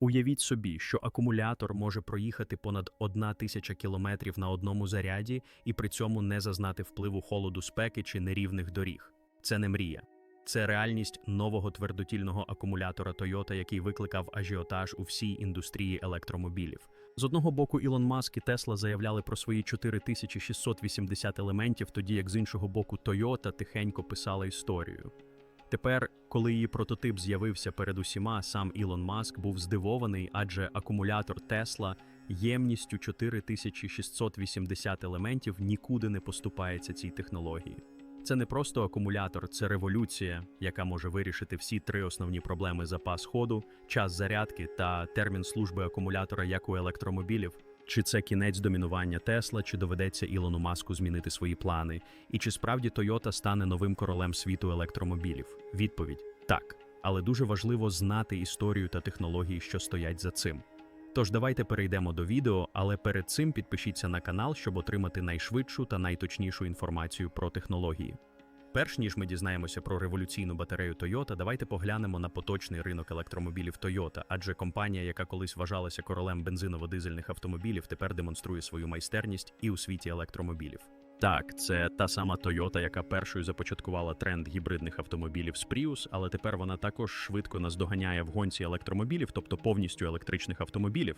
Уявіть собі, що акумулятор може проїхати понад 1 тисяча кілометрів на одному заряді і при цьому не зазнати впливу холоду спеки чи нерівних доріг. Це не мрія. Це реальність нового твердотільного акумулятора Toyota, який викликав ажіотаж у всій індустрії електромобілів. З одного боку, Ілон Маск і Тесла заявляли про свої 4680 елементів, тоді як з іншого боку Toyota тихенько писала історію. Тепер, коли її прототип з'явився перед усіма, сам Ілон Маск був здивований, адже акумулятор Тесла ємністю 4680 елементів нікуди не поступається цій технології. Це не просто акумулятор, це революція, яка може вирішити всі три основні проблеми запас ходу, час зарядки та термін служби акумулятора як у електромобілів. Чи це кінець домінування Тесла, чи доведеться Ілону Маску змінити свої плани? І чи справді Toyota стане новим королем світу електромобілів? Відповідь так. Але дуже важливо знати історію та технології, що стоять за цим. Тож давайте перейдемо до відео, але перед цим підпишіться на канал, щоб отримати найшвидшу та найточнішу інформацію про технології. Перш ніж ми дізнаємося про революційну батарею Toyota, давайте поглянемо на поточний ринок електромобілів Toyota, адже компанія, яка колись вважалася королем бензиново-дизельних автомобілів, тепер демонструє свою майстерність і у світі електромобілів. Так, це та сама Toyota, яка першою започаткувала тренд гібридних автомобілів з Prius, але тепер вона також швидко наздоганяє в гонці електромобілів, тобто повністю електричних автомобілів.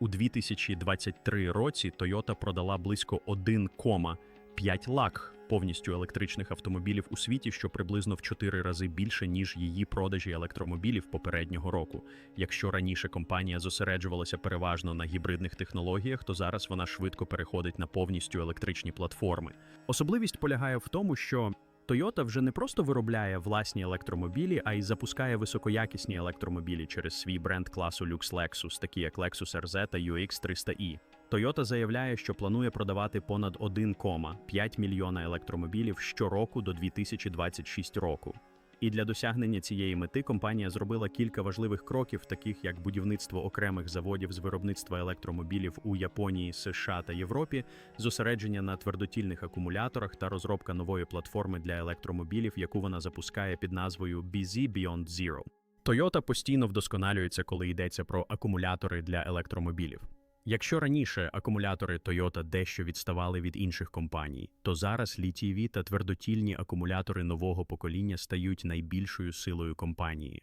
У 2023 році Toyota продала близько 1,5 лак повністю електричних автомобілів у світі, що приблизно в 4 рази більше, ніж її продажі електромобілів попереднього року. Якщо раніше компанія зосереджувалася переважно на гібридних технологіях, то зараз вона швидко переходить на повністю електричні платформи. Особливість полягає в тому, що Toyota вже не просто виробляє власні електромобілі, а й запускає високоякісні електромобілі через свій бренд класу Lux Lexus, такі як Lexus RZ та UX 300i. Toyota заявляє, що планує продавати понад 1,5 мільйона електромобілів щороку до 2026 року. І для досягнення цієї мети компанія зробила кілька важливих кроків, таких як будівництво окремих заводів з виробництва електромобілів у Японії, США та Європі, зосередження на твердотільних акумуляторах та розробка нової платформи для електромобілів, яку вона запускає під назвою BZ Beyond Zero. Toyota постійно вдосконалюється, коли йдеться про акумулятори для електромобілів. Якщо раніше акумулятори Toyota дещо відставали від інших компаній, то зараз літієві та твердотільні акумулятори нового покоління стають найбільшою силою компанії.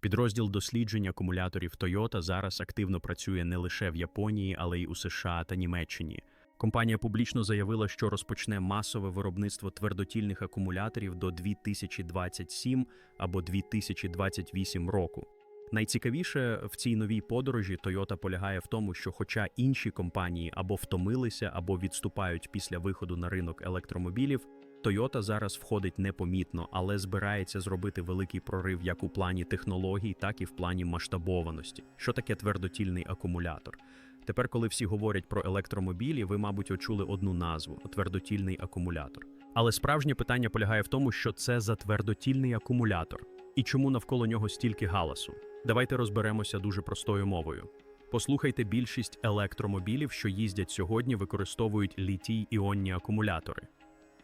Підрозділ досліджень акумуляторів Toyota зараз активно працює не лише в Японії, але й у США та Німеччині. Компанія публічно заявила, що розпочне масове виробництво твердотільних акумуляторів до 2027 або 2028 року. Найцікавіше в цій новій подорожі Toyota полягає в тому, що, хоча інші компанії або втомилися, або відступають після виходу на ринок електромобілів, Toyota зараз входить непомітно, але збирається зробити великий прорив як у плані технологій, так і в плані масштабованості. Що таке твердотільний акумулятор? Тепер, коли всі говорять про електромобілі, ви, мабуть, очули одну назву твердотільний акумулятор. Але справжнє питання полягає в тому, що це за твердотільний акумулятор і чому навколо нього стільки галасу. Давайте розберемося дуже простою мовою. Послухайте, більшість електромобілів, що їздять сьогодні, використовують літій іонні акумулятори.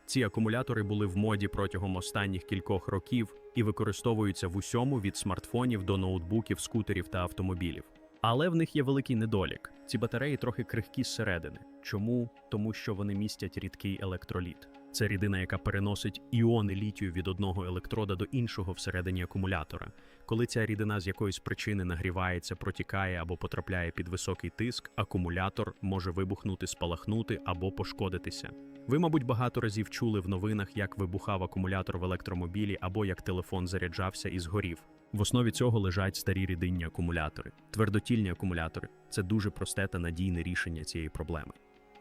Ці акумулятори були в моді протягом останніх кількох років і використовуються в усьому від смартфонів до ноутбуків, скутерів та автомобілів. Але в них є великий недолік. Ці батареї трохи крихкі зсередини. Чому? Тому що вони містять рідкий електроліт. Це рідина, яка переносить іони літію від одного електрода до іншого всередині акумулятора. Коли ця рідина з якоїсь причини нагрівається, протікає або потрапляє під високий тиск, акумулятор може вибухнути, спалахнути або пошкодитися. Ви, мабуть, багато разів чули в новинах, як вибухав акумулятор в електромобілі або як телефон заряджався і згорів. В основі цього лежать старі рідинні акумулятори. Твердотільні акумулятори це дуже просте та надійне рішення цієї проблеми.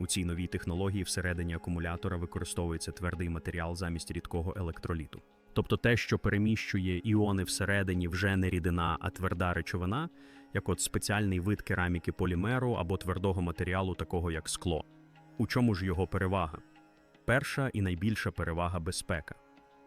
У цій новій технології всередині акумулятора використовується твердий матеріал замість рідкого електроліту. Тобто те, що переміщує іони всередині вже не рідина, а тверда речовина, як от спеціальний вид кераміки полімеру або твердого матеріалу, такого як скло. У чому ж його перевага? Перша і найбільша перевага безпека.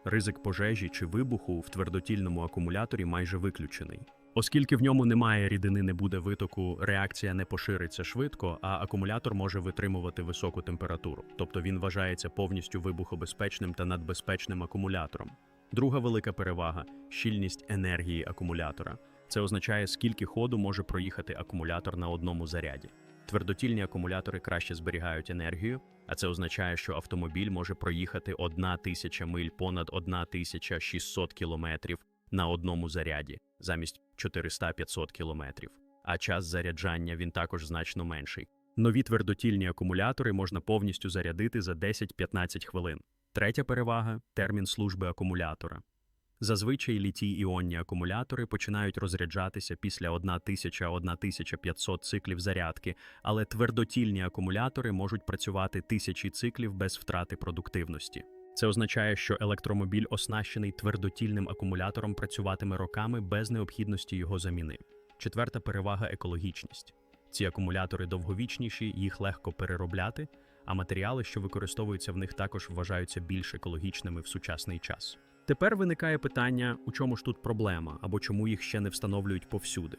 Ризик пожежі чи вибуху в твердотільному акумуляторі майже виключений. Оскільки в ньому немає рідини, не буде витоку, реакція не пошириться швидко, а акумулятор може витримувати високу температуру, тобто він вважається повністю вибухобезпечним та надбезпечним акумулятором. Друга велика перевага щільність енергії акумулятора. Це означає, скільки ходу може проїхати акумулятор на одному заряді. Твердотільні акумулятори краще зберігають енергію, а це означає, що автомобіль може проїхати 1000 миль понад 1600 кілометрів на одному заряді замість 400-500 кілометрів. А час заряджання він також значно менший. Нові твердотільні акумулятори можна повністю зарядити за 10-15 хвилин. Третя перевага термін служби акумулятора. Зазвичай літій іонні акумулятори починають розряджатися після 1000-1500 циклів зарядки, але твердотільні акумулятори можуть працювати тисячі циклів без втрати продуктивності. Це означає, що електромобіль, оснащений твердотільним акумулятором, працюватиме роками без необхідності його заміни. Четверта перевага екологічність. Ці акумулятори довговічніші, їх легко переробляти, а матеріали, що використовуються в них, також вважаються більш екологічними в сучасний час. Тепер виникає питання, у чому ж тут проблема або чому їх ще не встановлюють повсюди.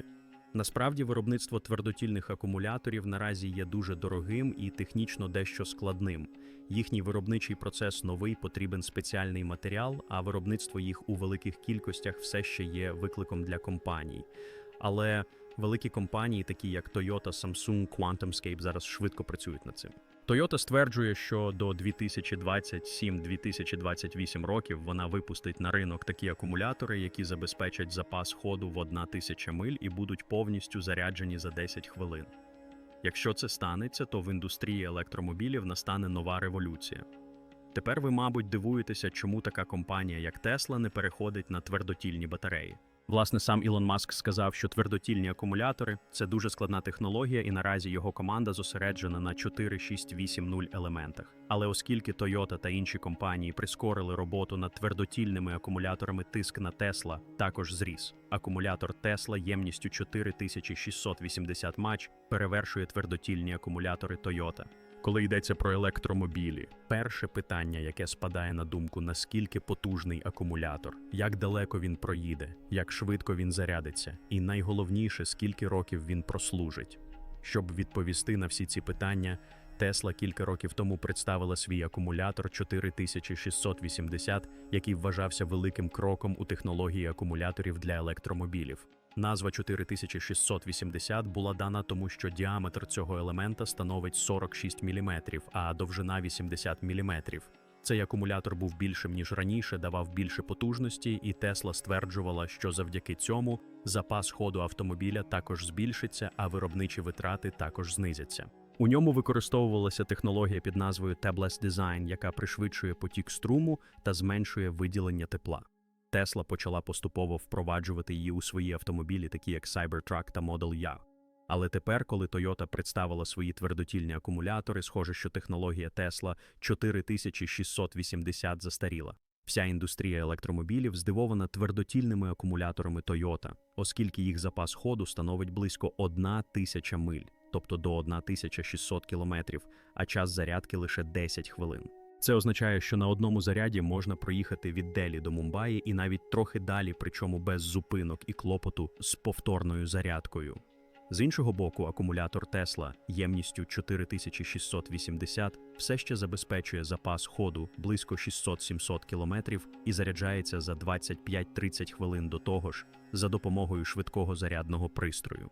Насправді, виробництво твердотільних акумуляторів наразі є дуже дорогим і технічно дещо складним. Їхній виробничий процес новий, потрібен спеціальний матеріал, а виробництво їх у великих кількостях все ще є викликом для компаній. Але великі компанії, такі як Toyota, Samsung, QuantumScape, зараз швидко працюють над цим. Toyota стверджує, що до 2027-2028 років вона випустить на ринок такі акумулятори, які забезпечать запас ходу в 1000 миль і будуть повністю заряджені за 10 хвилин. Якщо це станеться, то в індустрії електромобілів настане нова революція. Тепер ви, мабуть, дивуєтеся, чому така компанія, як Tesla, не переходить на твердотільні батареї. Власне, сам Ілон Маск сказав, що твердотільні акумулятори це дуже складна технологія, і наразі його команда зосереджена на 4.6.8.0 елементах. Але оскільки Toyota та інші компанії прискорили роботу над твердотільними акумуляторами, тиск на Tesla також зріс. Акумулятор Tesla ємністю 4680 мач перевершує твердотільні акумулятори Toyota. Коли йдеться про електромобілі, перше питання, яке спадає на думку, наскільки потужний акумулятор, як далеко він проїде, як швидко він зарядиться, і найголовніше, скільки років він прослужить. Щоб відповісти на всі ці питання, Тесла кілька років тому представила свій акумулятор 4680, який вважався великим кроком у технології акумуляторів для електромобілів. Назва 4680 була дана тому, що діаметр цього елемента становить 46 мм, а довжина 80 мм. Цей акумулятор був більшим ніж раніше, давав більше потужності, і Тесла стверджувала, що завдяки цьому запас ходу автомобіля також збільшиться, а виробничі витрати також знизяться. У ньому використовувалася технологія під назвою Tabless Design, яка пришвидшує потік струму та зменшує виділення тепла. Тесла почала поступово впроваджувати її у свої автомобілі, такі як Cybertruck та Model Y. Але тепер, коли Toyota представила свої твердотільні акумулятори, схоже, що технологія Tesla 4680 застаріла. Вся індустрія електромобілів здивована твердотільними акумуляторами Toyota, оскільки їх запас ходу становить близько 1000 миль, тобто до 1600 кілометрів, а час зарядки лише 10 хвилин. Це означає, що на одному заряді можна проїхати від Делі до Мумбаї і навіть трохи далі, причому без зупинок і клопоту з повторною зарядкою. З іншого боку, акумулятор Тесла ємністю 4680 все ще забезпечує запас ходу близько 600-700 км і заряджається за 25-30 хвилин до того ж за допомогою швидкого зарядного пристрою.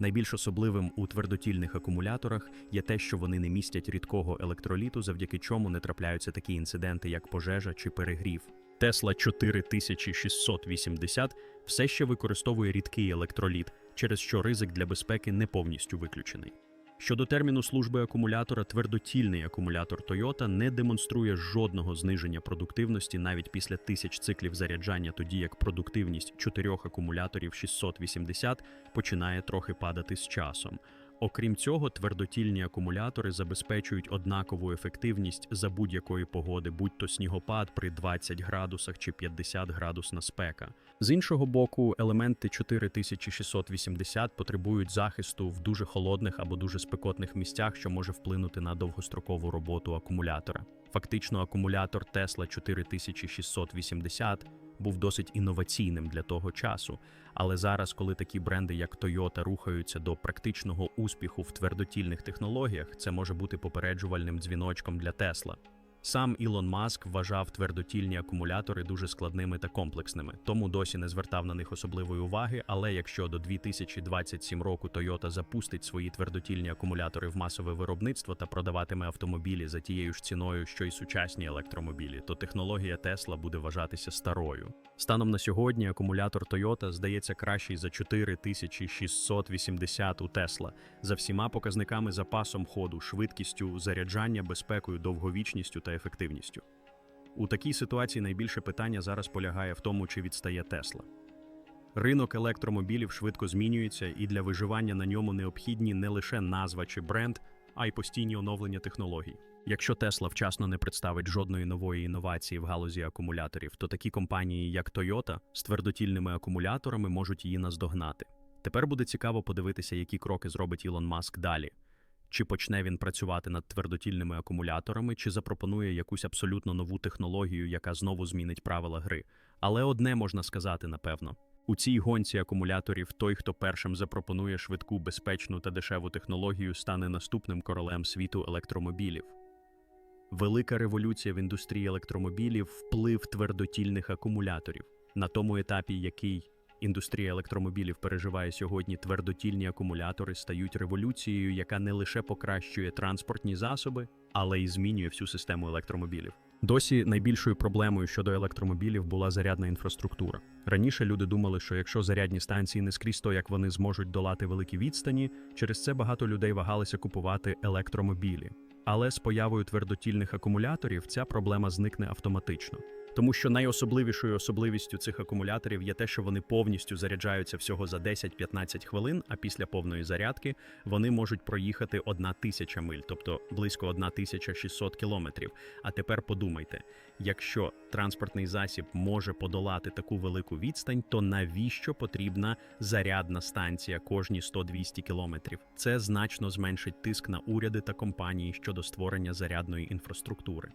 Найбільш особливим у твердотільних акумуляторах є те, що вони не містять рідкого електроліту, завдяки чому не трапляються такі інциденти, як пожежа чи перегрів. Тесла 4680 все ще використовує рідкий електроліт, через що ризик для безпеки не повністю виключений. Щодо терміну служби акумулятора, твердотільний акумулятор Toyota не демонструє жодного зниження продуктивності навіть після тисяч циклів заряджання, тоді як продуктивність чотирьох акумуляторів 680 починає трохи падати з часом. Окрім цього, твердотільні акумулятори забезпечують однакову ефективність за будь-якої погоди, будь то снігопад при 20 градусах чи 50 градусна спека. З іншого боку, елементи 4680 потребують захисту в дуже холодних або дуже спекотних місцях, що може вплинути на довгострокову роботу акумулятора. Фактично, акумулятор Tesla 4680 був досить інноваційним для того часу. Але зараз, коли такі бренди, як Toyota, рухаються до практичного успіху в твердотільних технологіях, це може бути попереджувальним дзвіночком для Tesla. Сам Ілон Маск вважав твердотільні акумулятори дуже складними та комплексними, тому досі не звертав на них особливої уваги. Але якщо до 2027 року Toyota запустить свої твердотільні акумулятори в масове виробництво та продаватиме автомобілі за тією ж ціною, що й сучасні електромобілі, то технологія Тесла буде вважатися старою. Станом на сьогодні акумулятор Toyota здається кращий за 4680 у Тесла за всіма показниками запасом ходу, швидкістю заряджання, безпекою, довговічністю та ефективністю. У такій ситуації найбільше питання зараз полягає в тому, чи відстає Тесла. Ринок електромобілів швидко змінюється, і для виживання на ньому необхідні не лише назва чи бренд, а й постійні оновлення технологій. Якщо Тесла вчасно не представить жодної нової інновації в галузі акумуляторів, то такі компанії, як Toyota, з твердотільними акумуляторами можуть її наздогнати. Тепер буде цікаво подивитися, які кроки зробить Ілон Маск далі. Чи почне він працювати над твердотільними акумуляторами, чи запропонує якусь абсолютно нову технологію, яка знову змінить правила гри. Але одне можна сказати напевно: у цій гонці акумуляторів той, хто першим запропонує швидку, безпечну та дешеву технологію, стане наступним королем світу електромобілів. Велика революція в індустрії електромобілів вплив твердотільних акумуляторів. На тому етапі, який індустрія електромобілів переживає сьогодні, твердотільні акумулятори стають революцією, яка не лише покращує транспортні засоби, але й змінює всю систему електромобілів. Досі найбільшою проблемою щодо електромобілів була зарядна інфраструктура. Раніше люди думали, що якщо зарядні станції не скрізь то, як вони зможуть долати великі відстані, через це багато людей вагалися купувати електромобілі. Але з появою твердотільних акумуляторів ця проблема зникне автоматично. Тому що найособливішою особливістю цих акумуляторів є те, що вони повністю заряджаються всього за 10-15 хвилин, а після повної зарядки вони можуть проїхати 1000 миль, тобто близько 1600 кілометрів. А тепер подумайте, якщо транспортний засіб може подолати таку велику відстань, то навіщо потрібна зарядна станція кожні 100-200 кілометрів? Це значно зменшить тиск на уряди та компанії щодо створення зарядної інфраструктури.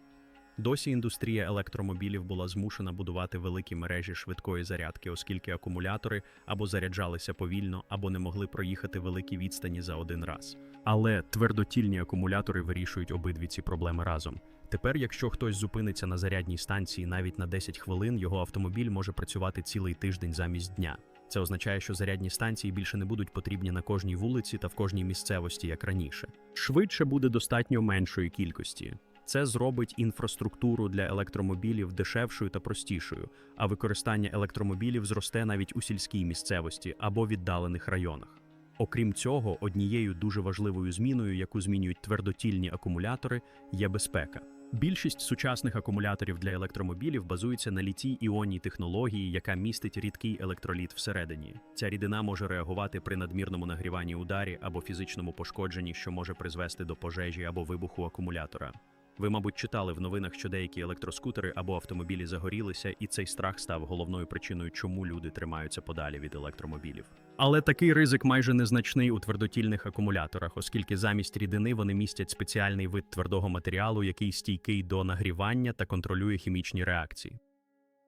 Досі індустрія електромобілів була змушена будувати великі мережі швидкої зарядки, оскільки акумулятори або заряджалися повільно, або не могли проїхати великі відстані за один раз. Але твердотільні акумулятори вирішують обидві ці проблеми разом. Тепер, якщо хтось зупиниться на зарядній станції навіть на 10 хвилин, його автомобіль може працювати цілий тиждень замість дня. Це означає, що зарядні станції більше не будуть потрібні на кожній вулиці та в кожній місцевості, як раніше. Швидше буде достатньо меншої кількості. Це зробить інфраструктуру для електромобілів дешевшою та простішою, а використання електромобілів зросте навіть у сільській місцевості або віддалених районах. Окрім цього, однією дуже важливою зміною, яку змінюють твердотільні акумулятори, є безпека. Більшість сучасних акумуляторів для електромобілів базується на літій іонній технології, яка містить рідкий електроліт всередині. Ця рідина може реагувати при надмірному нагріванні ударі або фізичному пошкодженні, що може призвести до пожежі або вибуху акумулятора. Ви, мабуть, читали в новинах, що деякі електроскутери або автомобілі загорілися, і цей страх став головною причиною, чому люди тримаються подалі від електромобілів. Але такий ризик майже незначний у твердотільних акумуляторах, оскільки замість рідини вони містять спеціальний вид твердого матеріалу, який стійкий до нагрівання та контролює хімічні реакції.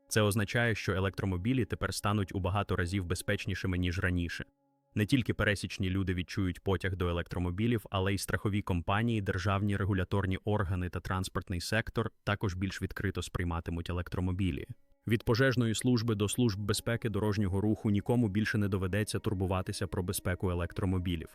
Це означає, що електромобілі тепер стануть у багато разів безпечнішими ніж раніше. Не тільки пересічні люди відчують потяг до електромобілів, але й страхові компанії, державні регуляторні органи та транспортний сектор також більш відкрито сприйматимуть електромобілі. Від пожежної служби до служб безпеки дорожнього руху нікому більше не доведеться турбуватися про безпеку електромобілів.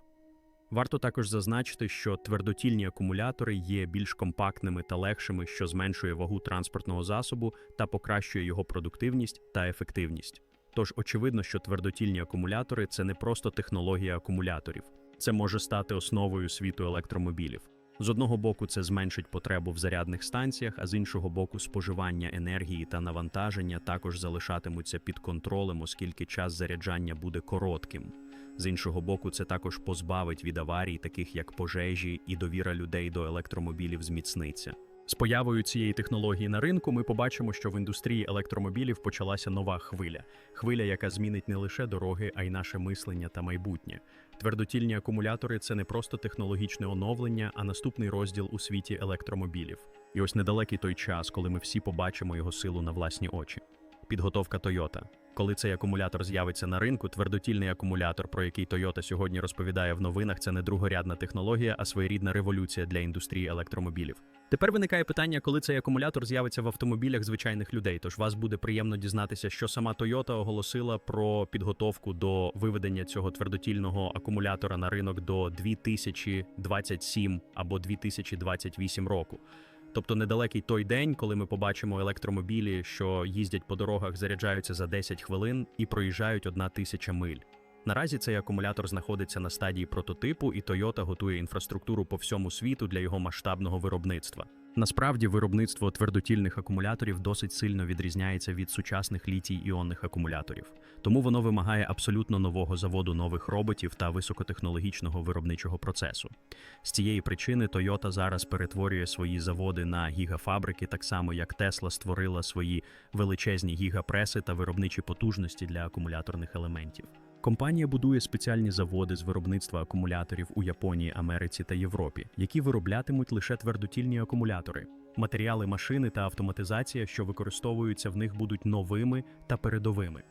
Варто також зазначити, що твердотільні акумулятори є більш компактними та легшими, що зменшує вагу транспортного засобу та покращує його продуктивність та ефективність. Тож очевидно, що твердотільні акумулятори це не просто технологія акумуляторів, це може стати основою світу електромобілів. З одного боку, це зменшить потребу в зарядних станціях, а з іншого боку, споживання енергії та навантаження також залишатимуться під контролем, оскільки час заряджання буде коротким. З іншого боку, це також позбавить від аварій, таких як пожежі, і довіра людей до електромобілів зміцниться. З появою цієї технології на ринку ми побачимо, що в індустрії електромобілів почалася нова хвиля хвиля, яка змінить не лише дороги, а й наше мислення та майбутнє. Твердотільні акумулятори це не просто технологічне оновлення, а наступний розділ у світі електромобілів. І ось недалекий той час, коли ми всі побачимо його силу на власні очі. Підготовка Toyota. Коли цей акумулятор з'явиться на ринку, твердотільний акумулятор, про який Toyota сьогодні розповідає в новинах, це не другорядна технологія, а своєрідна революція для індустрії електромобілів. Тепер виникає питання, коли цей акумулятор з'явиться в автомобілях звичайних людей. Тож вас буде приємно дізнатися, що сама Toyota оголосила про підготовку до виведення цього твердотільного акумулятора на ринок до 2027 або 2028 року. Тобто недалекий той день, коли ми побачимо електромобілі, що їздять по дорогах, заряджаються за 10 хвилин і проїжджають одна тисяча миль. Наразі цей акумулятор знаходиться на стадії прототипу, і Toyota готує інфраструктуру по всьому світу для його масштабного виробництва. Насправді, виробництво твердотільних акумуляторів досить сильно відрізняється від сучасних літій-іонних акумуляторів, тому воно вимагає абсолютно нового заводу нових роботів та високотехнологічного виробничого процесу. З цієї причини Toyota зараз перетворює свої заводи на гігафабрики, так само як Tesla створила свої величезні гігапреси та виробничі потужності для акумуляторних елементів. Компанія будує спеціальні заводи з виробництва акумуляторів у Японії, Америці та Європі, які вироблятимуть лише твердотільні акумулятори. Матеріали машини та автоматизація, що використовуються в них, будуть новими та передовими.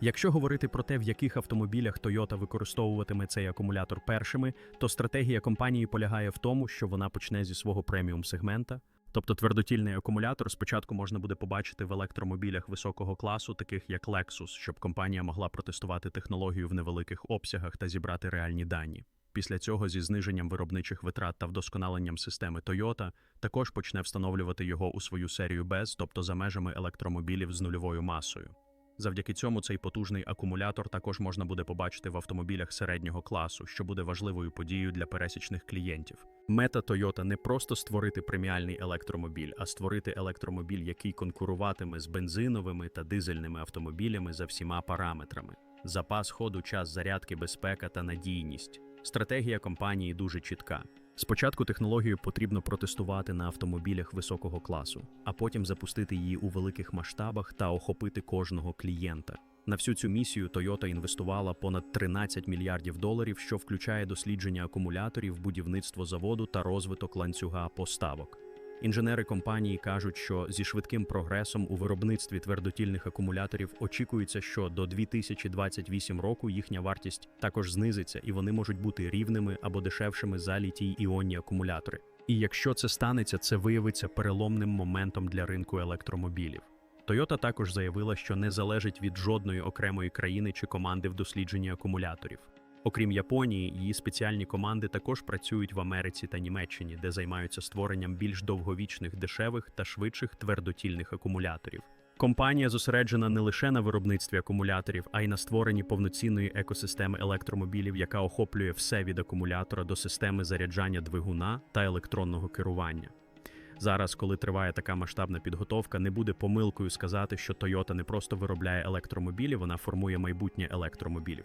Якщо говорити про те, в яких автомобілях Toyota використовуватиме цей акумулятор першими, то стратегія компанії полягає в тому, що вона почне зі свого преміум сегмента. Тобто твердотільний акумулятор спочатку можна буде побачити в електромобілях високого класу, таких як Lexus, щоб компанія могла протестувати технологію в невеликих обсягах та зібрати реальні дані. Після цього, зі зниженням виробничих витрат та вдосконаленням системи Toyota, також почне встановлювати його у свою серію без, тобто за межами електромобілів з нульовою масою. Завдяки цьому цей потужний акумулятор також можна буде побачити в автомобілях середнього класу, що буде важливою подією для пересічних клієнтів. Мета Toyota не просто створити преміальний електромобіль, а створити електромобіль, який конкуруватиме з бензиновими та дизельними автомобілями за всіма параметрами: запас ходу, час зарядки, безпека та надійність. Стратегія компанії дуже чітка. Спочатку технологію потрібно протестувати на автомобілях високого класу, а потім запустити її у великих масштабах та охопити кожного клієнта. На всю цю місію Toyota інвестувала понад 13 мільярдів доларів, що включає дослідження акумуляторів, будівництво заводу та розвиток ланцюга поставок. Інженери компанії кажуть, що зі швидким прогресом у виробництві твердотільних акумуляторів очікується, що до 2028 року їхня вартість також знизиться, і вони можуть бути рівними або дешевшими за літій іонні акумулятори. І якщо це станеться, це виявиться переломним моментом для ринку електромобілів. Toyota також заявила, що не залежить від жодної окремої країни чи команди в дослідженні акумуляторів. Окрім Японії, її спеціальні команди також працюють в Америці та Німеччині, де займаються створенням більш довговічних, дешевих та швидших твердотільних акумуляторів. Компанія зосереджена не лише на виробництві акумуляторів, а й на створенні повноцінної екосистеми електромобілів, яка охоплює все від акумулятора до системи заряджання двигуна та електронного керування. Зараз, коли триває така масштабна підготовка, не буде помилкою сказати, що Toyota не просто виробляє електромобілі, вона формує майбутнє електромобілів.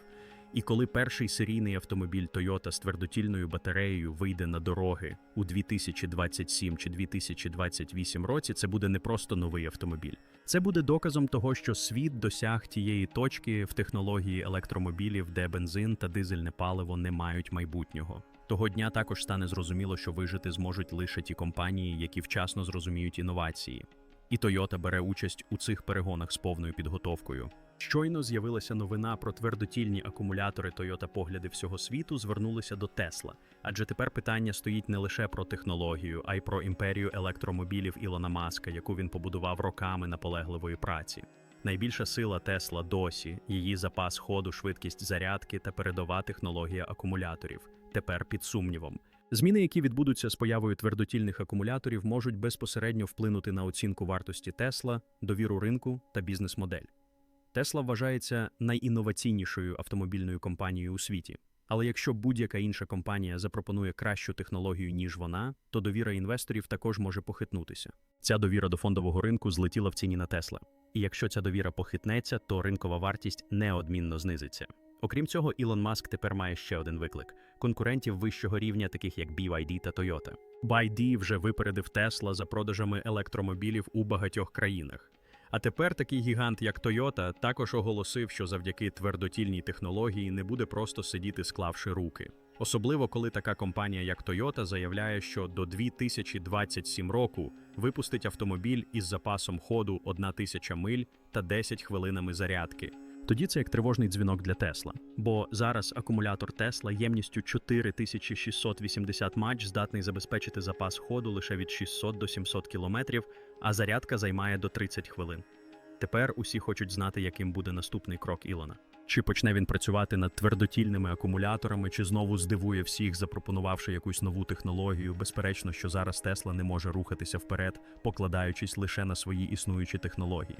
І коли перший серійний автомобіль Toyota з твердотільною батареєю вийде на дороги у 2027 чи 2028 році, це буде не просто новий автомобіль. Це буде доказом того, що світ досяг тієї точки в технології електромобілів, де бензин та дизельне паливо не мають майбутнього. Того дня також стане зрозуміло, що вижити зможуть лише ті компанії, які вчасно зрозуміють інновації. І Toyota бере участь у цих перегонах з повною підготовкою. Щойно з'явилася новина про твердотільні акумулятори Toyota погляди всього світу звернулися до Тесла, адже тепер питання стоїть не лише про технологію, а й про імперію електромобілів Ілона Маска, яку він побудував роками наполегливої праці. Найбільша сила Тесла досі її запас ходу, швидкість зарядки та передова технологія акумуляторів. Тепер під сумнівом. Зміни, які відбудуться з появою твердотільних акумуляторів, можуть безпосередньо вплинути на оцінку вартості Тесла, довіру ринку та бізнес-модель. Тесла вважається найінноваційнішою автомобільною компанією у світі. Але якщо будь-яка інша компанія запропонує кращу технологію, ніж вона, то довіра інвесторів також може похитнутися. Ця довіра до фондового ринку злетіла в ціні на Тесла. І якщо ця довіра похитнеться, то ринкова вартість неодмінно знизиться. Окрім цього, Ілон Маск тепер має ще один виклик: конкурентів вищого рівня, таких як BYD та Toyota. BYD вже випередив Тесла за продажами електромобілів у багатьох країнах. А тепер такий гігант, як Toyota, також оголосив, що завдяки твердотільній технології не буде просто сидіти, склавши руки. Особливо, коли така компанія, як Toyota, заявляє, що до 2027 року випустить автомобіль із запасом ходу 1000 миль та 10 хвилинами зарядки. Тоді це як тривожний дзвінок для Тесла, бо зараз акумулятор Тесла ємністю 4680 матч здатний забезпечити запас ходу лише від 600 до 700 кілометрів, а зарядка займає до 30 хвилин. Тепер усі хочуть знати, яким буде наступний крок Ілона. Чи почне він працювати над твердотільними акумуляторами, чи знову здивує всіх, запропонувавши якусь нову технологію. Безперечно, що зараз Тесла не може рухатися вперед, покладаючись лише на свої існуючі технології.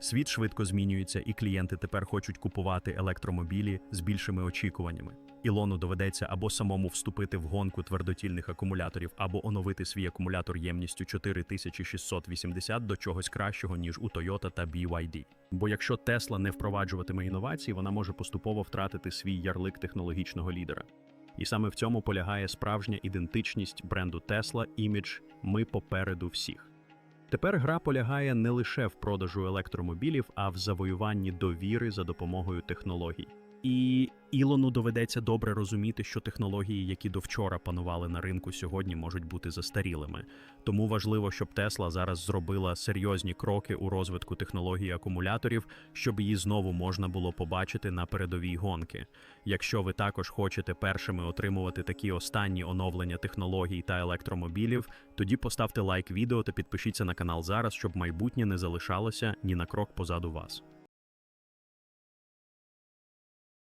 Світ швидко змінюється, і клієнти тепер хочуть купувати електромобілі з більшими очікуваннями. Ілону доведеться або самому вступити в гонку твердотільних акумуляторів, або оновити свій акумулятор ємністю 4680 до чогось кращого, ніж у Toyota та BYD. Бо якщо Тесла не впроваджуватиме інновації, вона може поступово втратити свій ярлик технологічного лідера. І саме в цьому полягає справжня ідентичність бренду Тесла, імідж Ми попереду всіх. Тепер гра полягає не лише в продажу електромобілів, а в завоюванні довіри за допомогою технологій. І Ілону доведеться добре розуміти, що технології, які до вчора панували на ринку, сьогодні можуть бути застарілими. Тому важливо, щоб Тесла зараз зробила серйозні кроки у розвитку технології акумуляторів, щоб її знову можна було побачити на передовій гонки. Якщо ви також хочете першими отримувати такі останні оновлення технологій та електромобілів, тоді поставте лайк відео та підпишіться на канал зараз, щоб майбутнє не залишалося ні на крок позаду вас.